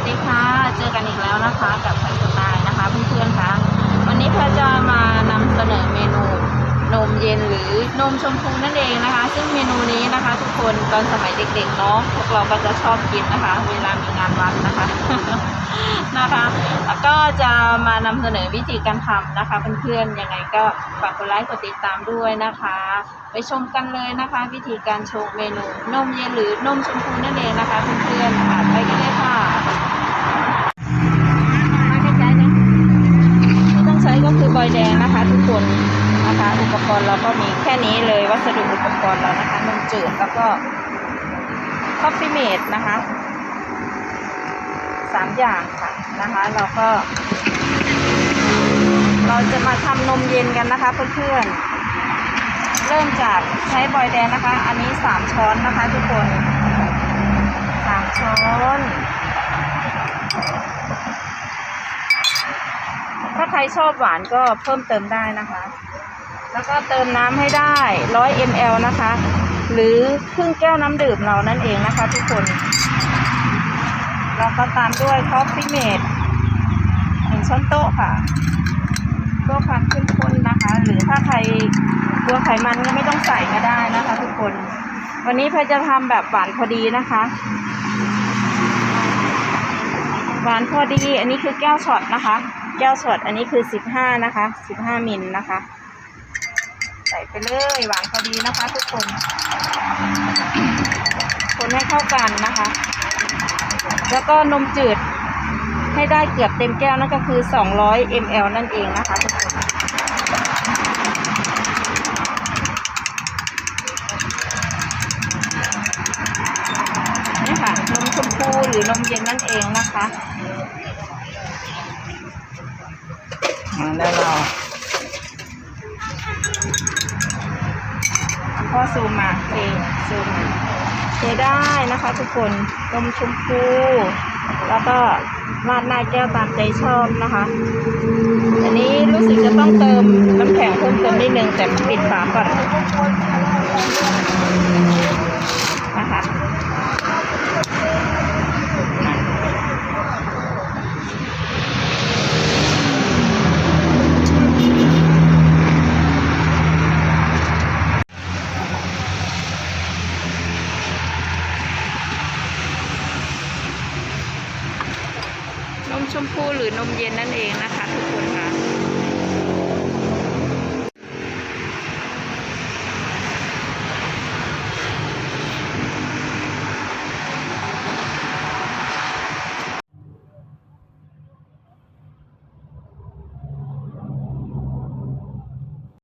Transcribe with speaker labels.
Speaker 1: วัสดีค่ะ เจอกันอีกแล้วนะคะกับไฟสไตล์นะคะเพื่อนๆคะวันนี้แพรจะมานำเสนอเมนูนมเย็นหรือนมชมพูนั่นเองนะคะ ซึ่งเมนูนี้นะคะ ทุกคนตอนสมัยเด็กๆเนาะพวกเราก็จะชอบกินนะคะ เวลามีงานวัดนะคะนะคะ แล้วก็จะมานำเสนอวิธีการทำนะคะเพื่อนๆยังไงก็ฝากกดไลค์กดติดตามด้วยนะคะ ไปชมกันเลยนะคะ วิธีการชงเมนูนมเย็นหรือนมชมพูนั่นเองนะคะเพื่อนๆค่ะไปกันเลยค่ะ มาใกล้ๆนะที่ต้องใช้ก็คือบอยแดงนะคะ ทุกคนนะคะ อุป กรณ์เราก็มีแค่นี้เลยวัสดุอุปกรณ์เรานะคะนมจืดแล้วก็คอฟฟี่เมดนะคะสามอย่างค่ะนะคะเราก็ เราจะมาทำนมเย็นกันนะคะเพื่อนๆ เริ่มจากใช้บอยแดงนะคะ อันนี้สามช้อนนะคะทุกคนสามช้อนถ้าใครชอบหวานก็เพิ่มเติมได้นะคะ แล้วก็เติมน้ำให้ได้ 100 ml นะคะ หรือครึ่งแก้วน้ำดื่มเรานั่นเองนะคะทุกคนแล้วก็ตามด้วยคอฟฟี่เมดหนึ่งช้อนโต๊ะค่ะเพื่อความเข้มข้นนะคะ หรือถ้าใครกลัวไขมันก็ไม่ต้องใส่ก็ได้นะคะ ทุกคน วันนี้เพรจะทำแบบหวานพอดีนะคะหวานพอดี อันนี้คือแก้วช็อตนะคะ แก้วช็อต อันนี้คือสิบห้านะคะสิบห้ามิลนะคะ ใส่ไปเลยหวานพอดีนะคะ ทุกคน คนให้เข้ากันนะคะ แล้วก็นมจืดให้ได้เกือบเต็มแก้วนั่นก็คือ 200 ml นั่นเองนะคะทุกคนนี่ค่ะนมชมพูหรือนมเย็นนั่นเองนะคะอ่าแล้วเรา พ่อซูมมาเทซูมมาเทได้นะคะทุกคนนมชมพู แล้วก็ราดหน้าแก้วตามใจชอบนะคะอันนี้รู้สึกจะต้องเติมน้ำแข็งเพิ่มเติมนิดนึงแต่ปิดฝาก่อน มชมพูหรือนมเย็นนั่นเองนะคะ ทุกคนค่ะ